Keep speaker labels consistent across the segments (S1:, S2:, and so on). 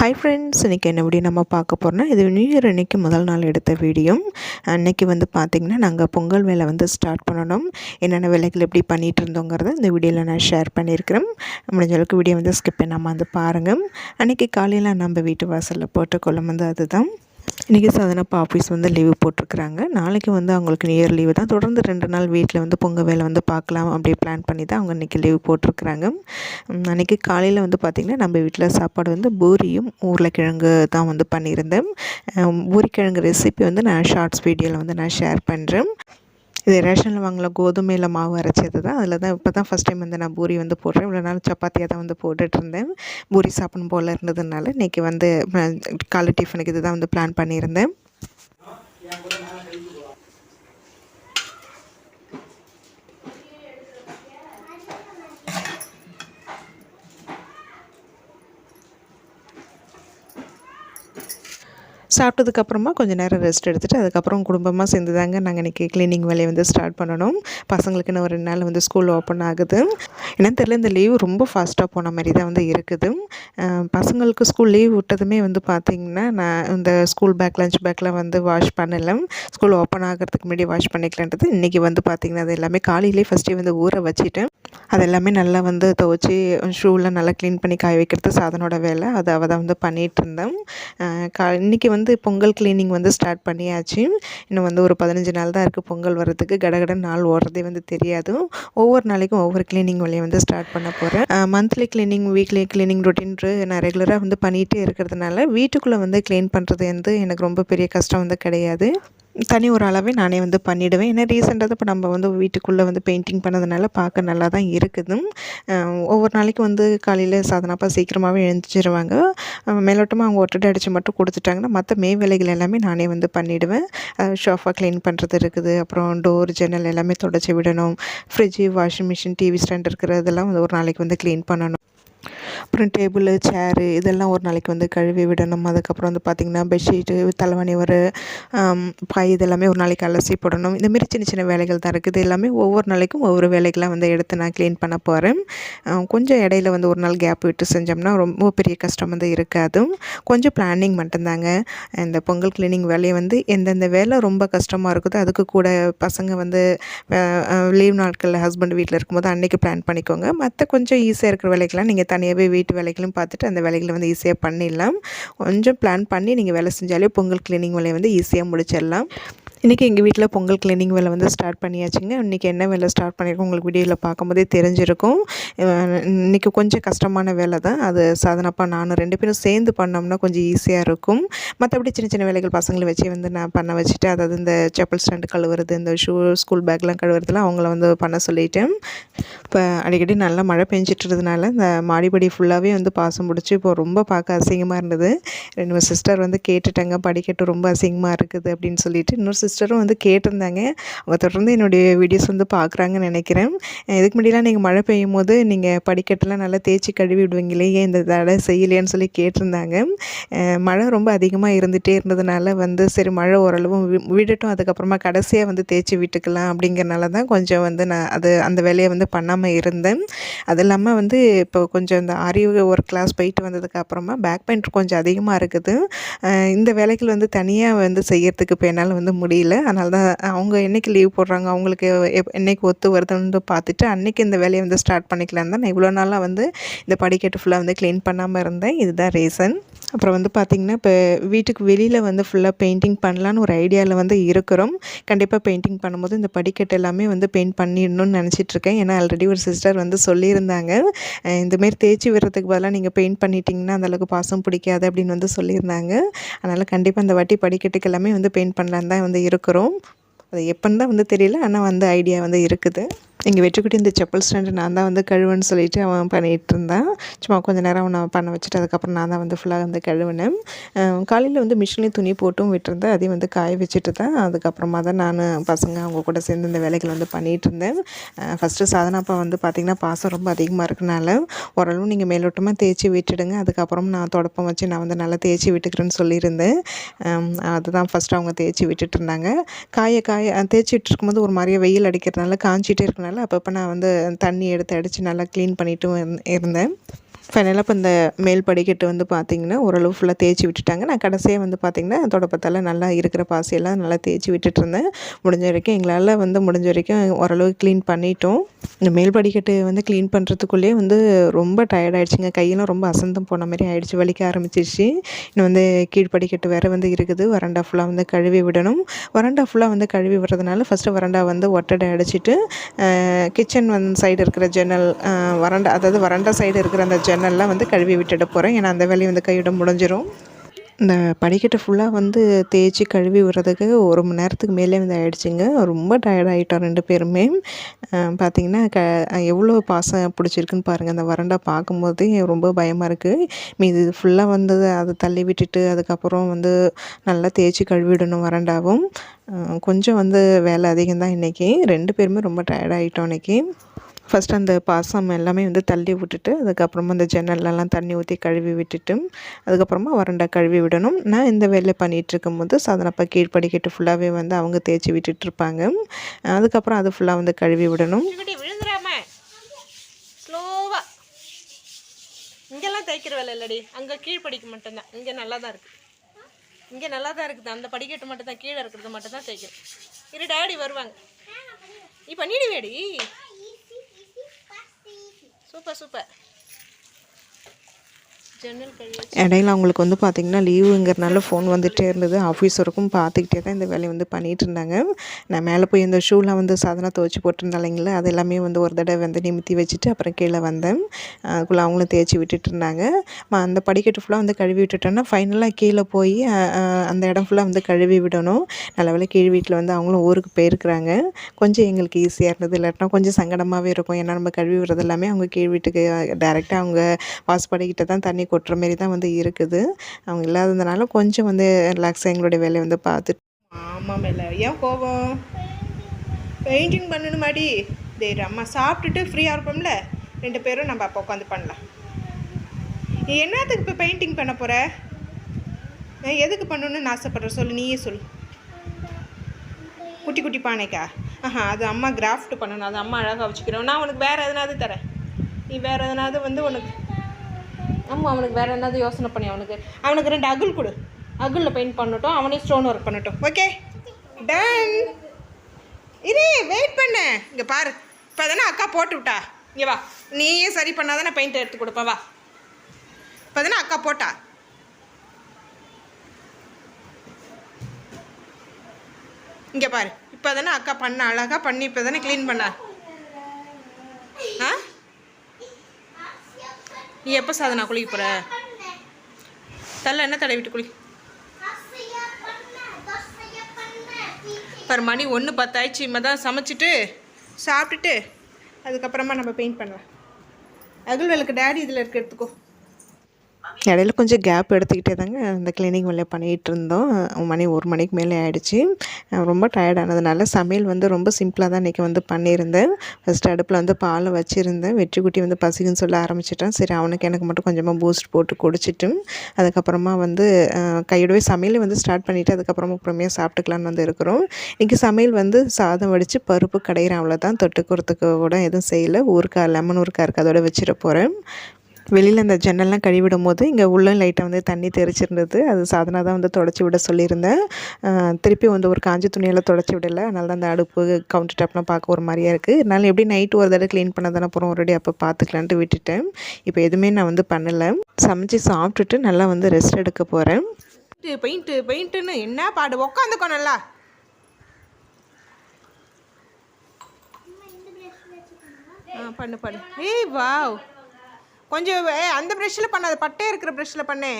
S1: Hi friends இன்றைக்கி என்ன video நம்ம பார்க்க போகிறோம்னா இது நியூ இயர் அன்றைக்கி முதல் நாள் எடுத்த வீடியோ. அன்றைக்கி வந்து பார்த்திங்கன்னா நாங்கள் பொங்கல் வேலை வந்து ஸ்டார்ட் பண்ணணும். என்னென்ன வேலைகள் எப்படி பண்ணிகிட்டு இருந்தோங்கிறத இந்த வீடியோவில் நான் ஷேர் பண்ணியிருக்கிறேன். முடிஞ்ச அளவுக்கு வீடியோ வந்து ஸ்கிப் பண்ணாமல் வந்து பாருங்கள் அன்றைக்கி காலையில் நம்ம வீட்டு வாசலில் போட்ட கொள்ளும் வந்து அதுதான். இன்றைக்கி சாதனப்பா ஆஃபீஸ் வந்து லீவு போட்டிருக்கிறாங்க. நாளைக்கு வந்து அவங்களுக்கு நியர் லீவு தான். தொடர்ந்து ரெண்டு நாள் வீட்டில் வந்து பொங்கல் வேலை வந்து பார்க்கலாம் அப்படி பிளான் பண்ணி தான் அவங்க இன்றைக்கி லீவு போட்டிருக்குறாங்க. அன்றைக்கி காலையில் வந்து பார்த்திங்கன்னா நம்ம வீட்டில் சாப்பாடு வந்து பூரியும் உருளைக்கிழங்கு தான் வந்து பண்ணியிருந்தேன். பூரிக்கிழங்கு ரெசிபி வந்து நான் ஷார்ட்ஸ் வீடியோவில் வந்து நான் ஷேர் பண்ணுறேன் இது ரேஷனில் வாங்கின கோதுமையில் மாவு அரைச்சது தான் அதில் தான் இப்போ தான் ஃபஸ்ட் டைம் வந்து நான் பூரி வந்து போடுறேன். இவ்வளோ நாள் சப்பாத்தியாக தான் வந்து போட்டுட்ருந்தேன் பூரி சாப்பிடணும் போல் இருந்ததுனால இன்றைக்கி வந்து காலை டிஃபனுக்கு இது தான் வந்து பிளான் பண்ணியிருந்தேன். சாப்பிட்டதுக்கப்புறமா கொஞ்சம் நேரம் ரெஸ்ட் எடுத்துகிட்டு அதுக்கப்புறம் குடும்பமாக சேர்ந்து தாங்க நாங்கள் இன்றைக்கி க்ளீனிங் வேலையை வந்து ஸ்டார்ட் பண்ணணும். பசங்களுக்கு இன்னும் ஒரு ரெண்டு நாள் வந்து ஸ்கூல் ஓப்பன் ஆகுது. என்னன்னு தெரியல இந்த லீவ் ரொம்ப ஃபாஸ்ட்டாக போன மாதிரி தான் வந்து இருக்குது. பசங்களுக்கு ஸ்கூல் லீவ் விட்டதுமே வந்து பார்த்திங்கன்னா நான் இந்த ஸ்கூல் பேக் லஞ்ச் பேக்லாம் வந்து வாஷ் பண்ணலை. ஸ்கூல் ஓப்பன் ஆகிறதுக்கு முன்னாடி வாஷ் பண்ணிக்கலான்றது இன்றைக்கி வந்து பார்த்திங்கன்னா அது எல்லாமே காலையிலே ஃபஸ்ட்டே வந்து ஊற வச்சுட்டேன் அது எல்லாமே நல்லா வந்து துவச்சி ஷூலாம் நல்லா க்ளீன் பண்ணி காய வைக்கிறது சாதனோட வேலை. அதை அவள் தான் வந்து பண்ணிகிட்டு இருந்தேன். கா இன்றைக்கி வந்து வந்து பொங்கல் கிளீனிங் வந்து ஸ்டார்ட் பண்ணியாச்சு. இன்னும் வந்து ஒரு பதினஞ்சு நாள் தான் இருக்குது பொங்கல் வர்றதுக்கு. கடகடன் நாள் ஓடுறதே வந்து தெரியாது. ஒவ்வொரு நாளைக்கும் ஒவ்வொரு கிளீனிங் வேலையை வந்து ஸ்டார்ட் பண்ண போகிறேன் மந்த்லி க்ளீனிங் வீக்லி க்ளீனிங் ரொட்டின்ட்டு நான் ரெகுலராக வந்து பண்ணிகிட்டே இருக்கிறதுனால வீட்டுக்குள்ளே வந்து க்ளீன் பண்ணுறது வந்து எனக்கு ரொம்ப பெரிய கஷ்டம் வந்து கிடையாது. தனி ஒரு அளவே நானே வந்து பண்ணிவிடுவேன் ஏன்னா ரீசெண்டாக இப்போ நம்ம வந்து வீட்டுக்குள்ளே வந்து பெயிண்டிங் பண்ணதுனால பார்க்க நல்லா தான் இருக்குது ஒவ்வொரு நாளைக்கு வந்து காலையில் சாதனாப்பா சீக்கிரமாகவே எழுந்திரிச்சிருவாங்க. மேலோட்டமாக அவங்க ஒட்டடை அடித்து மட்டும் கொடுத்துட்டாங்கன்னா மற்ற மே வேலைகள் எல்லாமே நானே வந்து பண்ணிவிடுவேன் ஷோஃபா க்ளீன் பண்ணுறது இருக்குது. அப்புறம் டோர் ஜன்னல் எல்லாமே தொடச்சி விடணும். Fridge washing machine TV stand இருக்கிறதெல்லாம் வந்து ஒரு நாளைக்கு வந்து க்ளீன் பண்ணணும். அப்புறம் டேபிள் சேரு இதெல்லாம் ஒரு நாளைக்கு வந்து கழுவி விடணும். அதுக்கப்புறம் வந்து பார்த்திங்கன்னா பெட்ஷீட்டு தலைவணி ஒரு பை இதெல்லாமே ஒரு நாளைக்கு அலசி போடணும். இந்தமாரி சின்ன சின்ன வேலைகள் தான் இருக்குது. எல்லாமே ஒவ்வொரு நாளைக்கும் ஒவ்வொரு வேலைகளாக வந்து எடுத்து நான் க்ளீன் பண்ண போகிறேன் கொஞ்சம் இடையில வந்து ஒரு நாள் கேப் விட்டு செஞ்சோம்னா ரொம்ப பெரிய கஷ்டம் வந்து இருக்காது. கொஞ்சம் பிளானிங் மட்டும்தாங்க. இந்த பொங்கல் க்ளீனிங் வேலையை வந்து எந்தெந்த வேலை ரொம்ப கஷ்டமாக இருக்குதோ அதுக்கு கூட பசங்க வந்து லீவ் நாட்களில் ஹஸ்பண்ட் வீட்டில் இருக்கும்போது அன்றைக்கி பிளான் பண்ணிக்கோங்க. மற்ற கொஞ்சம் ஈஸியாக இருக்கிற வேலைக்கெல்லாம் நீங்கள் தனியாகவே வீட்டு வேலைகளும் பார்த்துட்டு அந்த வேலைகளை வந்து ஈஸியாக பண்ணிடலாம். கொஞ்சம் பிளான் பண்ணி நீங்கள் வேலை செஞ்சாலே பொங்கல் க்ளீனிங் வேலையை வந்து ஈஸியாக முடிச்சிடலாம். இன்றைக்கி எங்கள் வீட்டில் பொங்கல் க்ளீனிங் வேலை வந்து ஸ்டார்ட் பண்ணியாச்சுங்க. இன்றைக்கி என்ன வேலை ஸ்டார்ட் பண்ணியிருக்கோம் உங்களுக்கு வீடியோவில் பார்க்கும்போதே தெரிஞ்சிருக்கும். இன்றைக்கி கொஞ்சம் கஷ்டமான வேலை தான். அது சாதனப்பா நானும் ரெண்டு பேரும் சேர்ந்து பண்ணோம்னா கொஞ்சம் ஈஸியாக இருக்கும். மற்றபடி சின்ன சின்ன வேலைகள் பசங்களை வச்சு வந்து நான் பண்ண வச்சுட்டு அதாவது இந்த செப்பல் ஸ்டாண்டு கழுவுறது இந்த ஷூ ஸ்கூல் பேக்லாம் கழுவுறதுலாம் அவங்கள வந்து பண்ண சொல்லிட்டேன். இப்போ அடிக்கடி நல்லா மழை பெஞ்சிட்டுறதுனால இந்த மாடிப்படி ஃபுல்லாகவே வந்து பாசம் பிடிச்சி இப்போ ரொம்ப பார்க்க அசிங்கமாக இருந்தது. ரெண்டு சிஸ்டர் வந்து கேட்டுட்டாங்க படிக்கட்டு ரொம்ப அசிங்கமாக இருக்குது அப்படின்னு சொல்லிட்டு இன்னொரு சிஸ்டரும் வந்து கேட்டிருந்தாங்க. அவங்க தொடர்ந்து என்னுடைய வீடியோஸ் வந்து பார்க்குறாங்கன்னு நினைக்கிறேன். இதுக்கு முன்னாடிலாம் நீங்கள் மழை பெய்யும் போது நீங்கள் படிக்கட்டெல்லாம் நல்லா தேய்ச்சி கழுவி விடுவீங்களே ஏன் இந்த தடை செய்யலையான்னு சொல்லி கேட்டிருந்தாங்க. மழை ரொம்ப அதிகமாக இருந்துகிட்டே இருந்ததுனால வந்து சரி மழை ஓரளவு விடட்டும். அதுக்கப்புறமா கடைசியாக வந்து தேய்ச்சி விட்டுக்கலாம் அப்படிங்கிறனால தான் கொஞ்சம் வந்து நான் அது அந்த வேலையை வந்து பண்ணாமல் இருந்தேன். அது இல்லாமல் வந்து இப்போ கொஞ்சம் இந்த அறிவு ஒரு கிளாஸ் போயிட்டு வந்ததுக்கு அப்புறமா பேக் பெயின் கொஞ்சம் அதிகமாக இருக்குது. இந்த வேலைகள் வந்து தனியாக வந்து செய்கிறதுக்கு இப்போ என்னால் வந்து முடியல. அதனால தான் அவங்க என்றைக்கு லீவ் போடுறாங்க அவங்களுக்கு எப் என்றைக்கு ஒத்து வருதுன்னு பார்த்துட்டு அன்றைக்கி இந்த வேலையை வந்து ஸ்டார்ட் பண்ணிக்கலாம் தான் நான் இவ்வளோ நாளாக வந்து இந்த படிக்கட்டு ஃபுல்லாக வந்து க்ளீன் பண்ணாமல் இருந்தேன். இதுதான் ரீசன் அப்புறம் வந்து பார்த்திங்கன்னா இப்போ வீட்டுக்கு வெளியில் வந்து ஃபுல்லாக பெயிண்டிங் பண்ணலான்னு ஒரு ஐடியாவில் வந்து இருக்கிறோம். கண்டிப்பாக பெயிண்டிங் பண்ணும்போது இந்த படிக்கட்டு எல்லாமே வந்து பெயிண்ட் பண்ணிடணும்னு நினச்சிட்ருக்கேன் ஏன்னா ஆல்ரெடி ஒரு சிஸ்டர் வந்து சொல்லியிருந்தாங்க. இந்தமாரி தேய்ச்சி விடுறதுக்கு பதிலாக நீங்கள் பெயிண்ட் பண்ணிட்டீங்கன்னா அந்தளவுக்கு பாசம் பிடிக்காது அப்படின்னு வந்து சொல்லியிருந்தாங்க. அதனால் கண்டிப்பாக அந்த வாட்டி படிக்கட்டுக்கு எல்லாமே வந்து பெயிண்ட் பண்ணலான்னு தான் வந்து இருக்கிறோம். அது எப்போன்னு தான் வந்து தெரியல ஆனால் வந்து ஐடியா வந்து இருக்குது. இங்கே வெற்றிக்குட்டி இந்த செப்பல் ஸ்டாண்டு நான் தான் வந்து கழுவுன்னு சொல்லிவிட்டு அவன் பண்ணிகிட்டு இருந்தான். சும்மா கொஞ்சம் நேரம் அவனை பண்ண வச்சுட்டு அதுக்கப்புறம் நான் தான் வந்து ஃபுல்லாக வந்து கழுவினேன். காலையில் வந்து மிஷின்லேயும் துணி போட்டும் விட்டுருந்தேன். அதையும் வந்து காய வச்சுட்டு தான் அதுக்கப்புறமா தான் நான் பசங்க அவங்க கூட சேர்ந்து இந்த வேலைகள் வந்து பண்ணிகிட்டு இருந்தேன். ஃபஸ்ட்டு சாதனாப்பா வந்து பார்த்திங்கன்னா பாசம் ரொம்ப அதிகமாக இருக்கனால ஓரளவு நீங்கள் மேலோட்டமாக தேய்ச்சி விட்டுடுங்க. அதுக்கப்புறம் நான் தொடப்பம் வச்சு நான் வந்து நல்லா தேய்ச்சி விட்டுக்கிறேன்னு சொல்லியிருந்தேன். அதுதான் ஃபஸ்ட்டு அவங்க தேய்ச்சி விட்டுட்டு இருந்தாங்க. காய காய தேய்ச்சி விட்டுருக்கும்போது ஒரு மாதிரியே வெயில் அடிக்கிறதுனால காஞ்சிட்டே இருக்கனால அப்பப்போ நான் வந்து தண்ணி எடுத்து அடித்து நல்லா க்ளீன் பண்ணிட்டு இருந்தேன். ஃபைனலாக இப்போ இந்த மேல் படிக்கட்டு வந்து பார்த்திங்கன்னா ஓரளவு ஃபுல்லாக தேய்ச்சி விட்டுட்டாங்க. நான் கடைசியாக வந்து பார்த்திங்கன்னா தொடப்பத்தால் நல்லா இருக்கிற பாசியெல்லாம் நல்லா தேய்ச்சி விட்டுட்டு இருந்தேன் முடிஞ்ச வரைக்கும் எங்களால் வந்து முடிஞ்ச வரைக்கும் ஓரளவு க்ளீன் பண்ணிட்டோம். இந்த மேல் படிக்கட்டு வந்து க்ளீன் பண்ணுறதுக்குள்ளேயே வந்து ரொம்ப டயர்ட் ஆகிடுச்சிங்க கையெல்லாம் ரொம்ப அசந்தம் போன மாதிரி ஆகிடுச்சு வலிக்க ஆரம்பிச்சிருச்சு. இன்னும் வந்து கீழ் படிக்கட்டு வேறு வந்து இருக்குது. வறண்டா ஃபுல்லாக வந்து கழுவி விடணும். வறண்டா ஃபுல்லாக வந்து கழுவி விடுறதுனால ஃபஸ்ட்டு வறண்டா வந்து ஒட்டடை அடிச்சிட்டு கிச்சன் வந்து சைடு இருக்கிற ஜன்னல் வறண்டா அதாவது வறண்டா சைடு இருக்கிற அந்த நல்லா வந்து கழுவி விட்டுட போகிறேன் ஏன்னா அந்த வேலையை வந்து கையோட முடிஞ்சிடும் இந்த படிக்கட்டு ஃபுல்லாக வந்து தேய்ச்சி கழுவி விடுறதுக்கு ஒரு மணி நேரத்துக்கு மேலே வந்து ஆகிடுச்சிங்க ரொம்ப டயர்ட் ஆகிட்டோம் ரெண்டு பேருமே. பார்த்திங்கன்னா க எவ்வளோ பாசம் பிடிச்சிருக்குன்னு பாருங்கள் அந்த வறண்டா பார்க்கும்போது ரொம்ப பயமாக இருக்குது மீது ஃபுல்லாக வந்து அதை தள்ளி விட்டுட்டு அதுக்கப்புறம் வந்து நல்லா தேய்ச்சி கழுவிடணும் வறண்டாவும். கொஞ்சம் வந்து வேலை அதிகம் தான் இன்றைக்கி ரெண்டு பேருமே ரொம்ப டயர்ட் ஆகிட்டோம் இன்றைக்கி ஃபஸ்ட் அந்த பாசம் எல்லாமே வந்து தள்ளி விட்டுட்டு அதுக்கப்புறமா அந்த ஜன்னல்லலாம் தண்ணி ஊற்றி கழுவி விட்டுட்டு அதுக்கப்புறமா வறண்டா கழுவி விடணும். நான் இந்த வேலையை பண்ணிகிட்டு இருக்கும்போது சாதனப்பா கீழ்ப்படிக்கிட்டு ஃபுல்லாகவே வந்து அவங்க தேய்ச்சி விட்டுட்ருப்பாங்க. அதுக்கப்புறம் அது ஃபுல்லாக வந்து கழுவி விடணும்.
S2: குட்டி விழுந்துடாம. இங்கெல்லாம் தைக்கிற வேலை இல்லடி. அங்கே கீழ் படிக்க மட்டும்தான். இங்கே நல்லா தான் இருக்குது இங்கே நல்லா தான் இருக்குது. அந்த படிக்கட்டு மட்டும்தான் கீழே இருக்கிறது மட்டும்தான் தைக்கணும் இரு டாடி வருவாங்க. இப்போ நீடி வேடி. சூப்பர் சூப்பர்
S1: இடையில அவங்களுக்கு வந்து பார்த்திங்கன்னா லீவுங்கிறனால ஃபோன் வந்துகிட்டே இருந்தது. ஆஃபீஸ் வரைக்கும் பார்த்துக்கிட்டே தான் இந்த வேலையை வந்து பண்ணிகிட்டு இருந்தாங்க. நான் மேலே போய் இந்த ஷூலாம் வந்து சாதனம் துவச்சி போட்டிருந்தாலைங்களா அது எல்லாமே வந்து ஒரு தடவை வந்து நிமித்தி வச்சுட்டு அப்புறம் கீழே வந்தேன். அதுக்குள்ளே அவங்களும் தேய்ச்சி விட்டுட்டு இருந்தாங்க. அந்த படிக்கட்டு ஃபுல்லாக வந்து கழுவி விட்டுட்டோன்னா ஃபைனலாக கீழே போய் அந்த இடம் ஃபுல்லாக வந்து கழுவி விடணும். நல்ல வேலை கீழ் வீட்டில் வந்து அவங்களும் ஊருக்கு போயிருக்கிறாங்க. கொஞ்சம் எங்களுக்கு ஈஸியாக இருந்தது. இல்லாட்டினா கொஞ்சம் சங்கடமாகவே இருக்கும். ஏன்னா நம்ம கழுவி விடுறது எல்லாமே அவங்க கீழ் வீட்டுக்கு டேரெக்டாக அவங்க வாசப்படிக்கிட்ட தான் தண்ணி கொட்டுற மாரி தான் வந்து இருக்குது. அவங்க இல்லாததுனால கொஞ்சம் வந்து ரிலாக்ஸாக எங்களுடைய வேலையை வந்து பார்த்துட்டு
S2: ஆமாம் இல்லை ஏன் கோவம்? பெயிண்டிங் பண்ணணுமாடி டேய் அம்மா சாப்பிட்டுட்டு ஃப்ரீயாக இருப்போம்ல. ரெண்டு பேரும் நம்ம அப்போ உட்காந்து பண்ணலாம். நீ என்னத்துக்கு இப்போ பெயிண்டிங் பண்ண போகிற எதுக்கு பண்ணணும்னு ஆசைப்படுற சொல்லு நீயே சொல்லு. குட்டி குட்டி பானைக்கா. ஆஹா அது அம்மா கிராஃப்ட் பண்ணணும். அது அம்மா அழகாக வச்சுக்கிறோம் நான் உனக்கு வேறு எதனாவது தரேன். நீ வேறு எதனாவது வந்து உனக்கு ஆமாம் அவனுக்கு வேறு என்னது யோசனை பண்ணி அவனுக்கு? அவனுக்கு ரெண்டு அகுல் கொடு. அகுலில் பெயிண்ட் பண்ணட்டும் அவனே ஸ்டோன் ஒர்க் பண்ணட்டும். ஓகே டன் இரு வெயிட் பண்ண. இங்கே பாரு. இப்போ தானே அக்கா போட்டு விட்டா? இங்கே வா. நீயே சரி பண்ணால் தானே பெயிண்ட் எடுத்து கொடுப்பேன் வா. இப்போ தானே அக்கா போட்டா? இங்கே பாரு. இப்போ தானே அக்கா பண்ண அழகாக பண்ணி இப்போ தானே க்ளீன் பண்ணா? நீ எப்போ சாதனா குளிக்க போகிற தள்ள என்ன தடவிட்டு குளி? பர் மணி ஒன்று பத்தாயிடுச்சு. இம்மா தான் சமைச்சிட்டு சாப்பிட்டுட்டு அதுக்கப்புறமா நம்ம பெயிண்ட் பண்ணலாம் அகல்வேலுக்கு டேடி இதில் இருக்க எடுத்துக்கோ.
S1: இடையில கொஞ்சம் கேப் எடுத்துக்கிட்டே தாங்க அந்த கிளீனிங் வேலையை பண்ணிகிட்டு இருந்தோம். மணி ஒரு மணிக்கு மேலே ஆகிடுச்சு ரொம்ப டயர்டானதுனால சமையல் வந்து ரொம்ப சிம்பிளாக தான் இன்றைக்கி வந்து பண்ணியிருந்தேன். ஃபஸ்ட்டு அடுப்பில் வந்து பாலை வச்சுருந்தேன். வெற்றிக்குட்டி வந்து பசிக்குன்னு சொல்ல ஆரம்பிச்சிட்டேன். சரி அவனுக்கு எனக்கு மட்டும் கொஞ்சமாக பூஸ்ட் போட்டு குடிச்சிட்டு அதுக்கப்புறமா வந்து கையோடவே சமையல் வந்து ஸ்டார்ட் பண்ணிவிட்டு அதுக்கப்புறமா பொறுமையாக சாப்பிட்டுக்கலான்னு வந்து இருக்கிறோம். இன்றைக்கி சமையல் வந்து சாதம் வடித்து பருப்பு கடையிற அவ்வளோதான் தொட்டுக்கிறதுக்கு கூட எதுவும் செய்யலை. ஊருக்கா லெமன் ஊருக்கா இருக்குது அதோட வச்சிட போகிறேன் வெளியில் அந்த ஜன்னல்லாம் கழுவிடும் போது இங்கே உள்ள லைட்டாக வந்து தண்ணி தெரிச்சிருந்தது அது சாதனாக தான் வந்து தொடச்சி விட சொல்லியிருந்தேன். திருப்பி வந்து ஒரு காஞ்சி துணியெல்லாம் தொடச்சி விடலை. அதனால தான் அந்த அடுப்பு கவுண்டர் டாப்லாம் பார்க்க ஒரு மாதிரியாக இருக்குது இருந்தாலும் எப்படி நைட்டு ஒரு தடவை க்ளீன் பண்ண தானே அப்புறம் ஒரேடி அப்போ பார்த்துக்கலான்ட்டு விட்டுட்டேன். இப்போ எதுவுமே நான் வந்து பண்ணலை. சமைச்சு சாப்பிட்டுட்டு நல்லா வந்து ரெஸ்ட் எடுக்க போகிறேன்
S2: பெயிண்ட்டு பெயிண்ட்டுன்னு என்ன பாடு? உக்காந்துக்கோ நல்லா. பண்ணு பண்ணு. ஏய் வாவ். கொஞ்சம் ஏ அந்த ப்ரெஷ்ஷில் பண்ணாத பட்டே இருக்கிற ப்ரெஷ்ஷில் பண்ணு.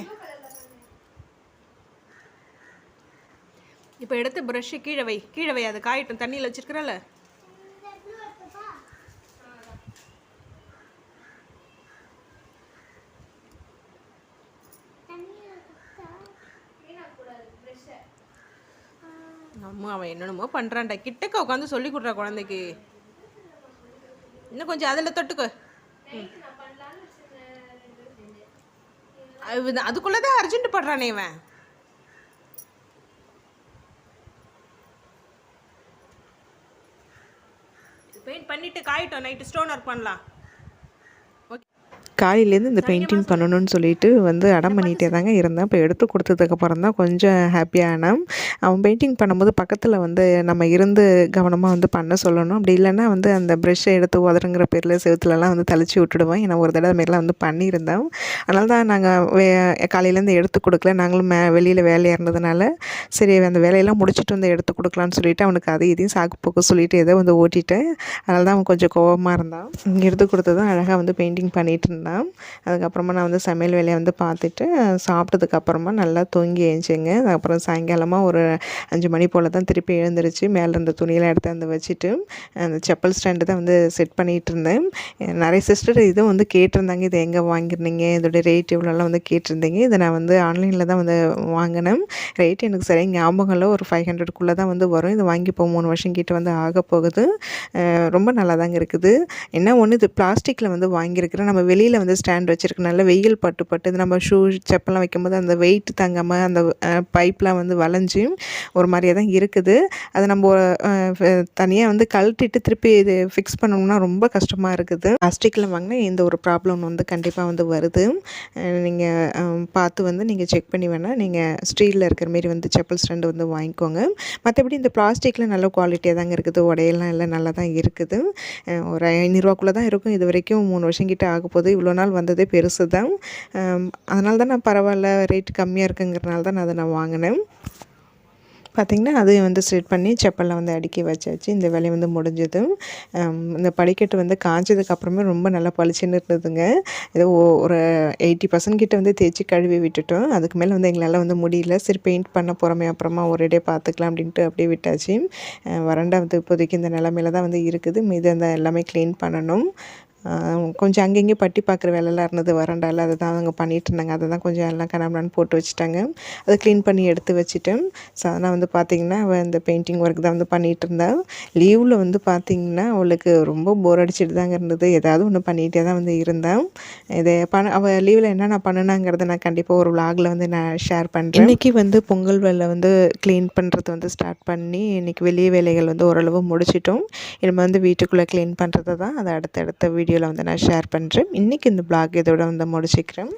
S2: இப்போ எடுத்து ப்ரஷ்ஷு கீழே வை கீழே வை அது காயட்டும் தண்ணியில் வச்சிருக்கிறல்ல. அம்மா அவன் என்னென்னமோ பண்ணுறான்டா கிட்டக்க உட்காந்து சொல்லி கொடுறா குழந்தைக்கு. இன்னும் கொஞ்சம் அதில் தொட்டுக்கோ. ம். அது- அதுக்குள்ளதான் அர்ஜென்ட் படுறானே இவன். பெயிண்ட் பண்ணிட்டு காயிட்டோம் நைட்டு ஸ்டோன் ஒர்க் பண்ணலாம்.
S1: காலையிலேருந்து இந்த பெயிண்டிங் பண்ணணும்னு சொல்லிட்டு வந்து அடம் பண்ணிகிட்டே தாங்க இருந்தேன். இப்போ எடுத்து கொடுத்ததுக்கப்புறம் தான் கொஞ்சம் ஹாப்பியானேன் அவன் பெயிண்டிங் பண்ணும்போது பக்கத்தில் வந்து நம்ம இருந்து கவனமாக வந்து பண்ண சொல்லணும். அப்படி இல்லைன்னா வந்து அந்த ப்ரெஷ்ஷை எடுத்து உதறங்கிற பேரில் செவுத்துலலாம் வந்து தெளிச்சு விட்டுடுவேன். ஏன்னா ஒரு தடவை மாரிலாம் வந்து பண்ணியிருந்தேன். அதனால தான் நாங்கள் வே காலையிலேருந்து எடுத்து கொடுக்கல. நாங்களும் மே வெளியில் வேலையாக இருந்ததுனால சரி அந்த வேலையெல்லாம் முடிச்சுட்டு வந்து எடுத்து கொடுக்கலான்னு சொல்லிட்டு அவனுக்கு அது இதையும் சாக்கு போக்கு சொல்லிட்டு ஏதோ வந்து ஓட்டிட்டேன். அதனால தான் அவன் கொஞ்சம் கோவமாக இருந்தான். இங்கே எடுத்து கொடுத்ததும் அழகாக வந்து பெயிண்டிங் பண்ணிகிட்டு இருந்தான். அதுக்கப்புறமா நான் வந்து சமையல் வேலையை வந்து பார்த்துட்டு சாப்பிட்டதுக்கப்புறமா நல்லா தூங்கி எழுஞ்சிங்க அதுக்கப்புறம் சாயங்காலமாக ஒரு அஞ்சு மணி போல் தான் திருப்பி எழுந்துருச்சு. மேலே இருந்த துணியெல்லாம் எடுத்து வந்து வச்சுட்டு அந்த செப்பல் ஸ்டாண்டு தான் வந்து செட் பண்ணிகிட்டு இருந்தேன். நிறைய சிஸ்டர் இதுவும் வந்து கேட்டிருந்தாங்க. இது எங்கே வாங்கியிருந்தீங்க இதோடைய ரேட் இவ்வளோலாம் வந்து கேட்டிருந்தீங்க? இதை நான் வந்து ஆன்லைனில் தான் வந்து வாங்கினேன். ரேட் எனக்கு சரியாக ஞாபகம் இல்லை. ஒரு ஃபைவ் ஹண்ட்ரட்குள்ளே தான் வந்து வரும். இது வாங்கி இப்போ மூணு வருஷம் கிட்ட வந்து ஆக போகுது. ரொம்ப நல்லா தாங்க இருக்குது. என்ன ஒன்று இது பிளாஸ்டிக்கில் வந்து வாங்கியிருக்கிறேன். நம்ம வெளியில் வந்து ஸ்டாண்ட் வச்சுருக்கனால வெயில் பட்டு பட்டு. இது நம்ம ஷூ செப்பல்லாம் வைக்கும்போது அந்த வெயிட் தங்காமல் அந்த பைப்லாம் வந்து வளைஞ்சி ஒரு மாதிரியாக தான் இருக்குது. அதை நம்ம தனியாக வந்து கழட்டிட்டு திருப்பி இது ஃபிக்ஸ் பண்ணணும்னா ரொம்ப கஷ்டமாக இருக்குது. பிளாஸ்டிக்கில் வாங்கினா இந்த ஒரு ப்ராப்ளம் வந்து கண்டிப்பாக வந்து வருது. நீங்கள் பார்த்து வந்து நீங்கள் செக் பண்ணி வேணால் நீங்கள் ஸ்டீலில் இருக்கிற மாரி வந்து செப்பல் ஸ்டாண்டு வந்து வாங்கிக்கோங்க. மற்றபடி இந்த பிளாஸ்டிக்கில் நல்ல குவாலிட்டியாக தாங்க இருக்குது. உடையெல்லாம் எல்லாம் நல்லா தான் இருக்குது. ஒரு ஐநூறுரூவாக்குள்ளே தான் இருக்கும். இது வரைக்கும் மூணு வருஷம் கிட்ட ஆக இவ்வளோ நாள் வந்ததே பெருசு தான். அதனால தான் நான் பரவாயில்ல ரேட் கம்மியாக இருக்குங்கிறனால தான் நான் அதை நான் வாங்கினேன். பார்த்திங்கன்னா அதையும் வந்து ஸ்ட்ரெட் பண்ணி செப்பலில் வந்து அடுக்கி வச்சாச்சு. இந்த வேலையை வந்து முடிஞ்சதும் இந்த படிக்கட்டு வந்து காய்ச்சதுக்கப்புறமே ரொம்ப நல்லா பளிச்சுன்னு இருந்ததுங்க. ஏதோ ஒரு எயிட்டி பர்சன்ட் கிட்ட வந்து தேய்ச்சி கழுவி விட்டுட்டோம். அதுக்கு மேலே வந்து எங்களால் வந்து முடியல. சரி பெயிண்ட் பண்ண போகிறோமே அப்புறமா ஒரு டே பார்த்துக்கலாம் அப்படின்ட்டு அப்படியே விட்டாச்சு. வறண்டா வந்து இப்போதைக்கு இந்த நிலமையில தான் வந்து இருக்குது. மீது அந்த எல்லாமே க்ளீன் பண்ணணும். கொஞ்சம் அங்கங்கே பட்டி பார்க்குற வேலைலாம் இருந்தது வறண்டால அதை தான் அவங்க பண்ணிகிட்டு இருந்தாங்க. அதை தான் கொஞ்சம் எல்லாம் கனம்பலான்னு போட்டு வச்சுட்டாங்க. அதை க்ளீன் பண்ணி எடுத்து வச்சுட்டேன். ஸோ அதனால் வந்து பார்த்திங்கன்னா அவள் இந்த பெயிண்டிங் ஒர்க் தான் வந்து பண்ணிகிட்டு இருந்தாள் லீவில் வந்து பார்த்திங்கன்னா அவளுக்கு ரொம்ப போர் அடிச்சிட்டு தாங்க இருந்தது. ஏதாவது ஒன்று பண்ணிகிட்டே தான் வந்து இருந்தான் இதை பண அவள் லீவில் என்னென்ன பண்ணுனாங்கிறத நான் கண்டிப்பாக ஒரு vlogல வந்து நான் ஷேர் பண்ணுறேன் இன்றைக்கி வந்து பொங்கல் வேலை வந்து க்ளீன் பண்ணுறது வந்து ஸ்டார்ட் பண்ணி இன்றைக்கி வெளியே வேலைகள் வந்து ஓரளவு முடிச்சிட்டோம். இனிமேல் வந்து வீட்டுக்குள்ளே க்ளீன் பண்ணுறது தான் அதை அடுத்தடுத்த வீடியோவில் வந்து நான் ஷேர் பண்ணுறேன் இன்றைக்கி இந்த பிளாக் இதோட வந்து முடிச்சிக்கிறேன்.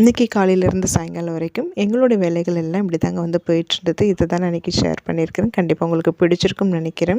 S1: இன்றைக்கி காலையிலேருந்து சாயங்காலம் வரைக்கும் எங்களுடைய வேலைகள் எல்லாம் இப்படி தாங்க வந்து போயிட்டுருந்தது இதை தான் நான் இன்றைக்கி ஷேர் பண்ணியிருக்கிறேன். கண்டிப்பாக உங்களுக்கு பிடிச்சிருக்கும்னு நினைக்கிறேன்.